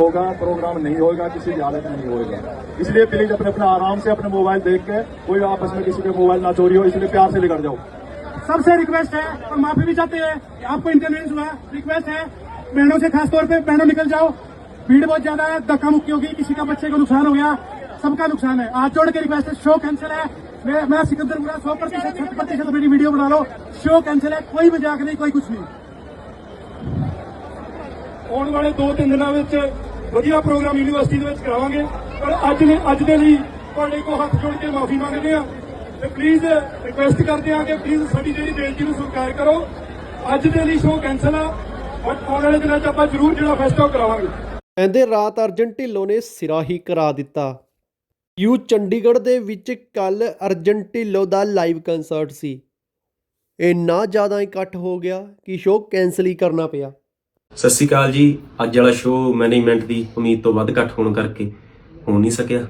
होगा प्रोग्राम नहीं होगा किसी की हालत में नहीं होगा इसलिए प्लीज अपने अपना आराम से अपने मोबाइल देख के कोई आपस में किसी के मोबाइल ना चोरी हो इसलिए प्यार से लेकर जाओ सबसे रिक्वेस्ट है और माफी भी चाहते हैं कि आपको इंटरवेंस हुआ रिक्वेस्ट है बहनों से खासतौर पे बहनों निकल जाओ भीड़ बहुत ज्यादा है धक्का मुक्की होगी किसी का बच्चे को नुकसान हो गया सबका नुकसान है आज जोड़ के रिक्वेस्ट है शो कैंसिल है मैं मैं सिकंदरपुरा सौ प्रतिशत शत प्रतिशत मेरी वीडियो बना लो शो कैंसिल है कोई मजाक नहीं कोई कुछ नहीं ਆਉਣ ਵਾਲੇ 2-3 ਦਿਨਾਂ ਵਿੱਚ ਵਧੀਆ ਪ੍ਰੋਗਰਾਮ ਯੂਨੀਵਰਸਿਟੀ ਦੇ ਵਿੱਚ ਕਰਾਵਾਂਗੇ। ਪਰ ਅੱਜ ਨੇ ਅੱਜ ਦੇ ਲਈ ਤੁਹਾਡੇ ਕੋਲ ਹੱਥ ਜੋੜ ਕੇ ਮਾਫੀ ਮੰਗਦੇ ਆ ਤੇ ਪਲੀਜ਼ ਰਿਕੁਐਸਟ ਕਰਦੇ ਆ ਕਿ ਪਲੀਜ਼ ਸਾਡੀ ਜਿਹੜੀ ਬੇਨਤੀ ਨੂੰ ਸਵੀਕਾਰ ਕਰੋ। ਅੱਜ ਦੇ ਲਈ ਸ਼ੋਅ ਕੈਨਸਲ ਆ ਬਟ ਆਉਣ ਵਾਲੇ ਦਿਨਾਂ 'ਚ ਆਪਾਂ ਜ਼ਰੂਰ ਜਿਹੜਾ ਫੈਸਟੀਵਲ ਕਰਾਵਾਂਗੇ। ਕਹਿੰਦੇ ਰਾਤ ਅਰਜਨ ਢਿੱਲੋਂ ਨੇ ਸਿਰਾ ਹੀ ਕਰਾ ਦਿੱਤਾ। ਯੂ ਚੰਡੀਗੜ੍ਹ ਦੇ ਵਿੱਚ ਕੱਲ ਅਰਜਨ ਢਿੱਲੋਂ ਦਾ ਲਾਈਵ ਕਨਸਰਟ ਸੀ। ਇੰਨਾ ਜ਼ਿਆਦਾ ਇਕੱਠ ਹੋ ਗਿਆ ਕਿ ਸ਼ੋਅ ਕੈਨਸਲ ਹੀ ਕਰਨਾ ਪਿਆ। ਸਤਿ ਸ਼੍ਰੀ ਅਕਾਲ ਜੀ। ਅੱਜ ਵਾਲਾ ਸ਼ੋਅ ਮੈਨੇਜਮੈਂਟ ਦੀ ਉਮੀਦ ਤੋਂ ਵੱਧ ਘੱਟ ਹੋਣ ਕਰਕੇ ਹੋ ਨਹੀਂ ਸਕਿਆ।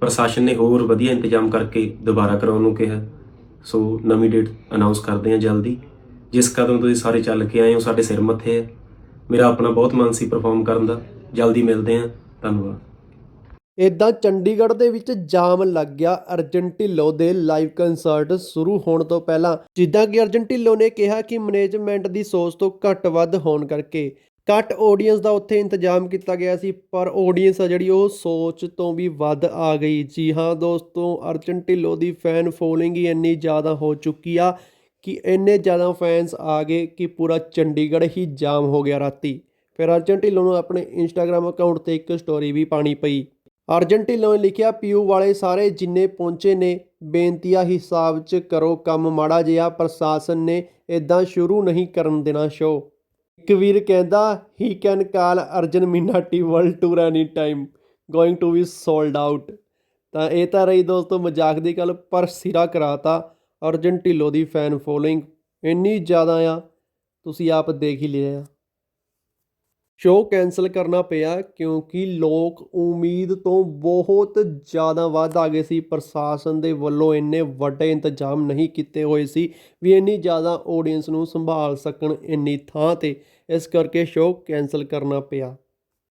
ਪ੍ਰਸ਼ਾਸਨ ਨੇ ਹੋਰ ਵਧੀਆ ਇੰਤਜ਼ਾਮ ਕਰਕੇ ਦੁਬਾਰਾ ਕਰਾਉਣ ਨੂੰ ਕਿਹਾ। ਸੋ ਨਵੀਂ ਡੇਟ ਅਨਾਉਂਸ ਕਰਦੇ ਹਾਂ ਜਲਦੀ। ਜਿਸ ਕਦਮ ਤੁਸੀਂ ਸਾਰੇ ਚੱਲ ਕੇ ਆਏ ਹੋ, ਸਾਡੇ ਸਿਰ ਮੱਥੇ ਹੈ। ਮੇਰਾ ਆਪਣਾ ਬਹੁਤ ਮਨ ਸੀ ਪਰਫਾਰਮ ਕਰਨ ਦਾ। ਜਲਦੀ ਮਿਲਦੇ ਹਾਂ। ਧੰਨਵਾਦ। ਇਦਾਂ ਚੰਡੀਗੜ੍ਹ ਦੇ ਵਿੱਚ ਜਾਮ ਲੱਗ ਗਿਆ। ਅਰਜਨ ਢਿੱਲੋਂ ਦੇ ਲਾਈਵ ਕੰਸਰਟ ਸ਼ੁਰੂ ਹੋਣ ਤੋਂ ਪਹਿਲਾਂ ਜਿੱਦਾਂ ਕਿ ਅਰਜਨ ਢਿੱਲੋਂ ਨੇ ਕਿਹਾ ਕਿ ਮੈਨੇਜਮੈਂਟ ਦੀ ਸੋਚ ਤੋਂ ਘੱਟ ਵੱਧ ਹੋਣ ਕਰਕੇ ਘੱਟ ਆਡੀਅנס ਦਾ ਉੱਥੇ ਇੰਤਜ਼ਾਮ ਕੀਤਾ ਗਿਆ ਸੀ, ਪਰ ਆਡੀਅנס ਆ ਜਿਹੜੀ ਉਹ ਸੋਚ ਤੋਂ ਵੀ ਵੱਧ ਆ ਗਈ। ਜੀ ਹਾਂ ਦੋਸਤੋ ਅਰਜਨ ਢਿੱਲੋਂ ਦੀ ਫੈਨ ਫੋਲੋਇੰਗ ਹੀ ਇੰਨੀ ਜ਼ਿਆਦਾ ਹੋ ਚੁੱਕੀ ਆ ਕਿ ਇੰਨੇ ਜ਼ਿਆਦਾ ਫੈਨਸ ਆ ਗਏ ਕਿ ਪੂਰਾ ਚੰਡੀਗੜ੍ਹ ਹੀ ਜਾਮ ਹੋ ਗਿਆ ਰਾਤੀ। ਫਿਰ ਅਰਜਨ ਢਿੱਲੋਂ ਨੂੰ ਆਪਣੇ ਇੰਸਟਾਗ੍ਰam ਅਕਾਊਂਟ ਤੇ ਇੱਕ ਸਟੋਰੀ ਵੀ ਪਾਣੀ ਪਈ। ਅਰਜਨ ਢਿੱਲੋਂ ਨੇ ਲਿਖਿਆ, ਪੀਯੂ ਵਾਲੇ ਸਾਰੇ ਜਿੰਨੇ ਪਹੁੰਚੇ ਨੇ, ਬੇਨਤੀਆ ਹਿਸਾਬ 'ਚ ਕਰੋ ਕੰਮ ਮਾੜਾ ਜਿਹਾ, ਪ੍ਰਸ਼ਾਸਨ ਨੇ ਇਦਾਂ ਸ਼ੁਰੂ ਨਹੀਂ ਕਰਨ ਦੇਣਾ ਸ਼ੋ ਇੱਕ ਵੀਰ ਕਹਿੰਦਾ he can call Arjan Minati world tour any time going to be sold out ਤਾਂ ਇਹ ਤਾਂ ਰਹੀ ਦੋਸਤੋ, ਮਜ਼ਾਕ ਦੀ ਗੱਲ, ਪਰ ਸਿਰਾ ਕਰਾਤਾ ਅਰਜਨ ਢਿੱਲੋਂ ਦੀ ਫੈਨ ਫੋਲੋਇੰਗ ਇੰਨੀ ਜ਼ਿਆਦਾ ਆ, ਤੁਸੀਂ ਆਪ ਦੇਖ ਹੀ ਲਿਆ ਸ਼ੋਅ ਕੈਨਸਲ ਕਰਨਾ ਪਿਆ ਕਿਉਂਕਿ ਲੋਕ ਉਮੀਦ ਤੋਂ ਬਹੁਤ ਜ਼ਿਆਦਾ ਵੱਧ ਆ ਗਏ ਸੀ। ਪ੍ਰਸ਼ਾਸਨ ਦੇ ਵੱਲੋਂ ਇੰਨੇ ਵੱਡੇ ਇੰਤਜ਼ਾਮ ਨਹੀਂ ਕੀਤੇ ਹੋਏ ਸੀ ਵੀ ਇੰਨੀ ਜ਼ਿਆਦਾ ਆਡੀਅנס ਨੂੰ ਸੰਭਾਲ ਸਕਣ ਇੰਨੀ ਥਾਂ ਤੇ। ਇਸ ਕਰਕੇ ਸ਼ੋਅ ਕੈਨਸਲ ਕਰਨਾ ਪਿਆ।